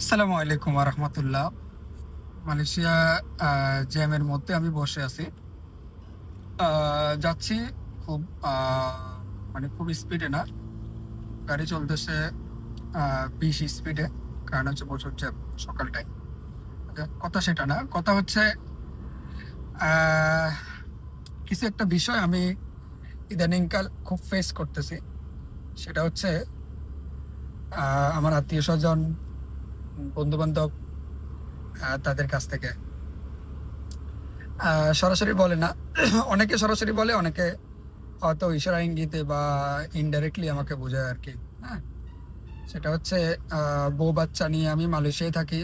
আসসালামু আলাইকুম রহমতুল্লাহ মালয়েশিয়া জ্যামের মধ্যে আমি বসে আছি। যাচ্ছি খুব মানে খুব স্পিডে না। গাড়ি চলতেছে বিশ স্পিডে। কারণ হচ্ছে প্রচুর জ্যাম, সকাল টাইম কথা সেটা না। কথা হচ্ছে কিছু একটা বিষয় আমি ইদানিংকাল খুব ফেস করতেছি। সেটা হচ্ছে আমার আত্মীয় স্বজন বন্ধু বান্ধব তাদের কাছ থেকে। সরাসরি বলে না, অনেকে সরাসরি বলে, অনেকে হয়তো ইশারা ইঙ্গিতে বা ইনডাইরেক্টলি আমাকে বোঝায় আর কি হ্যাঁ? সেটা হচ্ছে বউ বাচ্চা নিয়ে আমি মালয়েশিয়ায় থাকি।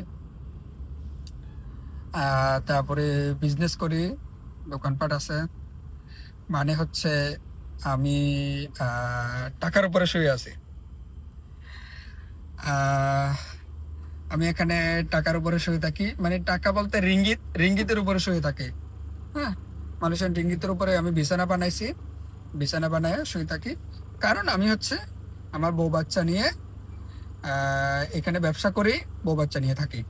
তারপরে বিজনেস করি, দোকানপাট আছে। মানে হচ্ছে আমি টাকার উপরে শুয়ে আছি। আমি এখানে টাকার উপরে শুয়ে থাকি। মানে টাকা বলতে রিঙ্গিত, রিঙ্গিতের উপরে শুয়ে থাকি। হ্যাঁ মানুষের রিঙ্গিতের উপরে আমি বিছানা বানাইছি। বিছানা বানায় শুয়ে থাকি। কারণ আমি হচ্ছে আমার বউ বাচ্চা নিয়ে এখানে ব্যবসা করি, বউ বাচ্চা নিয়ে থাকি।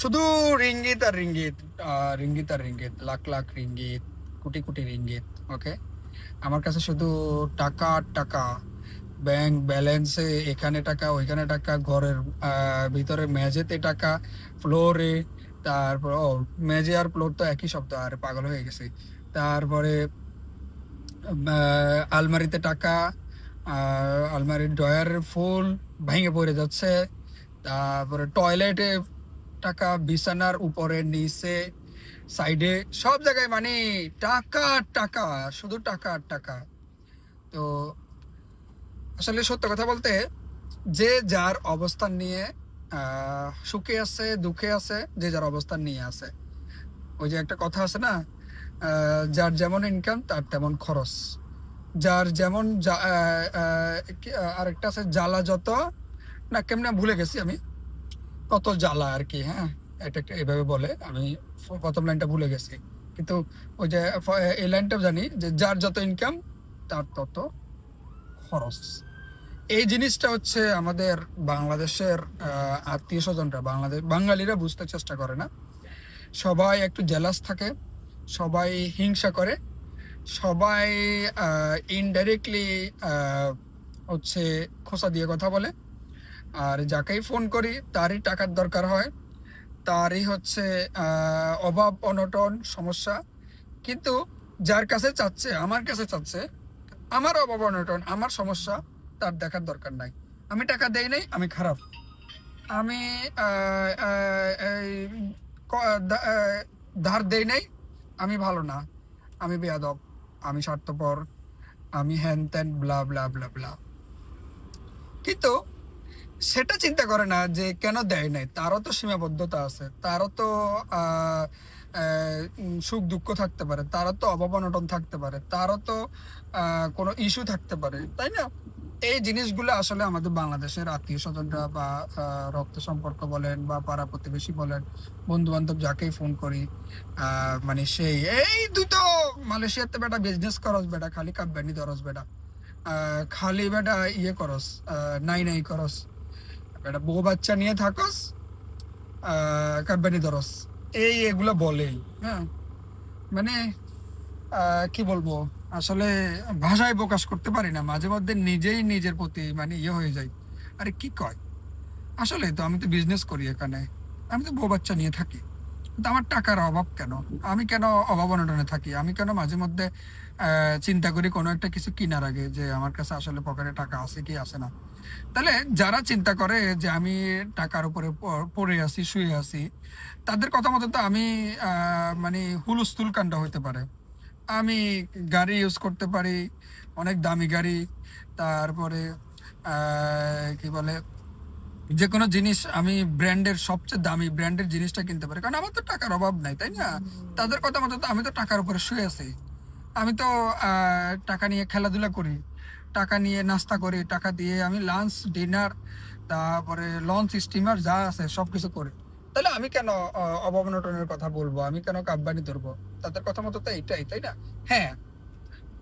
শুধু রিঙ্গিত আর রিঙ্গিত রিঙ্গিত আর ringgit, lakh lakh ringgit, crore crore ringgit ওকে আমার কাছে শুধু টাকা টাকা। ব্যাংক ব্যালেন্সে এখানে টাকা, ওইখানে টাকা, ঘরের ভিতরে মেঝেতে টাকা, ফ্লোরে, তারপর, ও, মেঝে আর ফ্লোর তো একই শব্দ, আর পাগল হয়ে গেছে। তারপরে আলমারিতে টাকা আলমারির ড্রয়ারের ফুল ভেঙে পড়ে যাচ্ছে। তারপরে টয়লেটে টাকা, বিছানার উপরে, নিচে, সাইডে, সব জায়গায় মানে টাকা টাকা, শুধু টাকা টাকা। তো আসলে সত্য কথা বলতে যে যার অবস্থান নিয়ে সুখে আছে, দুঃখে আছে, যে যার অবস্থান নিয়ে আছে। ওই যে একটা কথা আছে না যার যেমন ইনকাম তার তেমন খরচ। যার যেমন আরেকটা আছে, জ্বালা যত, না কেমনে ভুলে গেছি আমি। তত জ্বালা আর কি হ্যাঁ? এটা একটা এভাবে বলে, আমি প্রথম লাইনটা ভুলে গেছি। কিন্তু ওই যে এই লাইনটা জানি যে যার যত ইনকাম তার তত খরচ। এই জিনিসটা হচ্ছে আমাদের বাংলাদেশের আত্মীয় স্বজনরা, বাংলাদেশ, বাঙালিরা বুঝতে চেষ্টা করে না। সবাই একটু জেলাস থাকে, সবাই হিংসা করে, সবাই ইনডাইরেক্টলি হচ্ছে খোসা দিয়ে কথা বলে। আর যাকেই ফোন করি, তারই টাকার দরকার হয়, তারই হচ্ছে অভাব, অনটন, সমস্যা। কিন্তু যার কাছে চাচ্ছে, আমার কাছে চাচ্ছে, আমার অভাব, অনটন, আমার সমস্যা তার দেখার দরকার নাই। আমি টাকা দেই নাই, আমি খারাপ। আমি ধার দেই নাই, আমি ভালো না। আমি বেয়াদব, আমি স্বার্থপর, আমি হ্যান ত্যান ব্লা ব্লা ব্লা ব্লা কিন্তু সেটা চিন্তা করে না যে কেন দেয় নাই। তারও তো সীমাবদ্ধতা আছে, তারও তো সুখ দুঃখ থাকতে পারে, তারও তো অভাব অনটন থাকতে পারে, তারও তো কোনো ইস্যু থাকতে পারে, তাই না? এই জিনিসগুলো আসলে আমাদের বাংলাদেশের আত্মীয় স্বজনরা বা রক্ত সম্পর্ক বলেন বা পাড়া প্রতিবেশী বলেন বন্ধু বান্ধব যাকেই ফোন করি মানে সেই, এই দুটো মালয়েশিয়াতে বেটা বিজনেস করস বেটা, খালি কাব্যানি ধরস বেটা খালি বেটা ইয়ে করস নাই নাই করস, বেটা বউ বাচ্চা নিয়ে থাকস কাব্যানি ধরস, এই এগুলো বলেই হ্যাঁ মানে কি বলব? আসলে ভাষায় প্রকাশ করতে পারি না, মাঝে মধ্যে নিজেই নিজের প্রতি মানে ইয়ে হয়ে যায় আরে কি কয়? আসলে তো আমি তো বিজনেস করি এখানে। আমি তো বউ বাচ্চা নিয়ে থাকি। কিন্তু আমার টাকার অভাব কেন? আমি কেন অভাব অনটনে থাকি? আমি কেন মাঝে মধ্যে চিন্তা করি কোনো একটা কিছু কেনার আগে যে আমার কাছে আসলে পকেটে টাকা আছে কি আছে না? তাহলে যারা চিন্তা করে যে আমি টাকার উপরে পড়ে আছি, শুয়ে আছি, তাদের কথা মতো তো আমি মানে হুলস্থুল কাণ্ড হইতে পারে। আমি গাড়ি ইউজ করতে পারি অনেক দামি গাড়ি তারপরে কি বলে যে কোনো জিনিস আমি ব্র্যান্ডের সবচেয়ে দামি ব্র্যান্ডের জিনিসটা কিনতে পারি। কারণ আমার তো টাকার অভাব নাই তাই না? তাদের কথা মতো তো আমি তো টাকার উপরে শুয়ে আছি। আমি তো টাকা নিয়ে খেলাধুলা করি টাকা নিয়ে নাস্তা করি টাকা দিয়ে আমি লাঞ্চ ডিনার তারপরে লঞ্চ স্টিমার যা আছে সব কিছু করি। তাহলে আমি কেন অনটনের কথা বলব? আমি কেন কাব্বানি ধরবো? তাদের কথা মতো তো এইটাই, তাই না? হ্যাঁ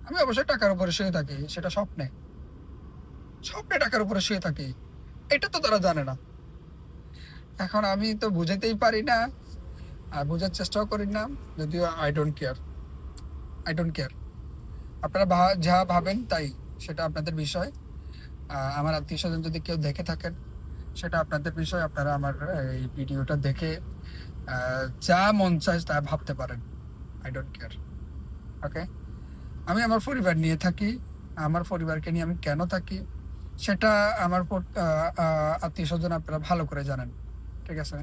আমি অবশ্যই টাকার উপরে শুয়ে থাকি, সেটা স্বপ্নে। স্বপ্নে টাকার উপরে শুয়ে থাকি, এটা তো তারা জানে না। এখন আমি তো বুঝাতেই পারি না, আর বোঝার চেষ্টাও করি না, যদিও I don't care I don't care আপনারা যা ভাবেন তাই, সেটা আপনাদের বিষয়। আমার আত্মীয় স্বজন যদি কেউ দেখে থাকেন সেটা আপনাদের বিষয়, আপনারা আমার, এই ভিডিওটা দেখে যা মন চায় তা ভাবতে পারেন। আই ডোন্ট কেয়ার ওকে আমি আমার পরিবার নিয়ে থাকি, আমার পরিবারকে নিয়ে আমি কেন থাকি, সেটা আমার আত্মীয় স্বজন আপনারা ভালো করে জানেন, ঠিক আছে?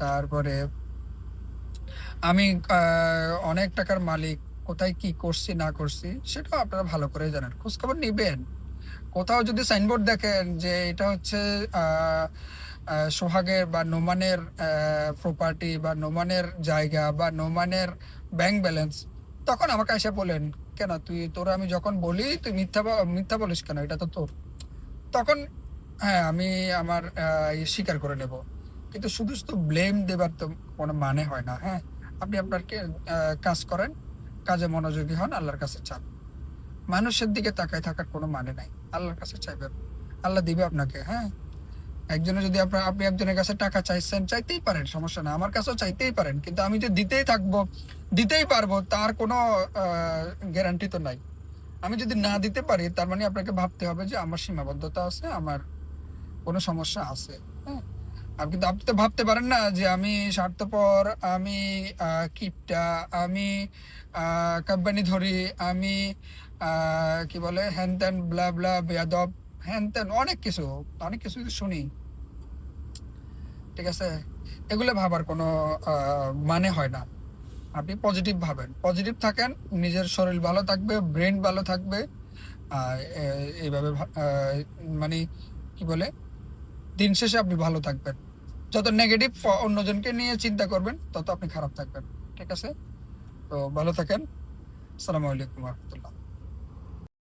তারপরে, আমি অনেক টাকার মালিক, কোথায় কি করছি, না করছি, সেটাও আপনারা ভালো করে জানেন। খোঁজখবর নিবেন কোথাও যদি সাইনবোর্ড দেখেন যে এটা হচ্ছে সোহাগের বা নোমানের প্রপার্টি বা নোমানের জায়গা বা নোমানের ব্যাংক ব্যালেন্স তখন আমাকে এসে বলেন, কেন তুই, তোরা আমি যখন বলি, তুই মিথ্যা মিথ্যা বলিস কেন? এটা তো তোর। তখন হ্যাঁ আমি আমার ইয়ে স্বীকার করে নেব। কিন্তু শুধু শুধু ব্লেম দেবার তো কোনো মানে হয় না হ্যাঁ? আপনি আপনার কাজ করেন, কাজে মনোযোগী হন, আল্লাহর কাছে চান। মানুষের দিকে তাকায় থাকার কোনো মানে নাই। আল্লাহর কাছে চাইবেন। আল্লাহ দিবে আপনাকে হ্যাঁ? একজনে যদি আপনার, আপনি একজনের কাছে টাকা চাইছেন, চাইতেই পারেন, সমস্যা না আমার কাছেও চাইতেই পারেন, কিন্তু আমি যে দিতেই থাকব, দিতেই পারব, তার কোনো গ্যারান্টি তো নাই। আমি যদি না দিতে পারি, তার মানে আপনাকে ভাবতে হবে যে আমার সীমাবদ্ধতা আছে, আমার কোনো সমস্যা আছে হ্যাঁ? আপনি কিন্তু আপনি তো ভাবতে পারেন না যে আমি স্বার্থপর, আমি কিপটা, আমি কোম্পানি ধরি, আমি কি বলে, হ্যান ত্যান, ব্লা ব্লা, বেয়াদব, হ্যান ত্যান, অনেক কিছু অনেক কিছু শুনি, ঠিক আছে, এগুলো ভাবার কোনো মানে হয় না। আপনি পজিটিভ ভাবেন। পজিটিভ থাকেন, নিজের শরীর ভালো থাকবে ব্রেন ভালো থাকবে এইভাবে মানে কি বলে, দিন শেষে আপনি ভালো থাকবেন। যত নেগেটিভ অন্যজনকে নিয়ে চিন্তা করবেন, তত আপনি খারাপ থাকবেন, ঠিক আছে? তো ভালো থাকেন। আসসালামু আলাইকুম রহমতুল্লাহ।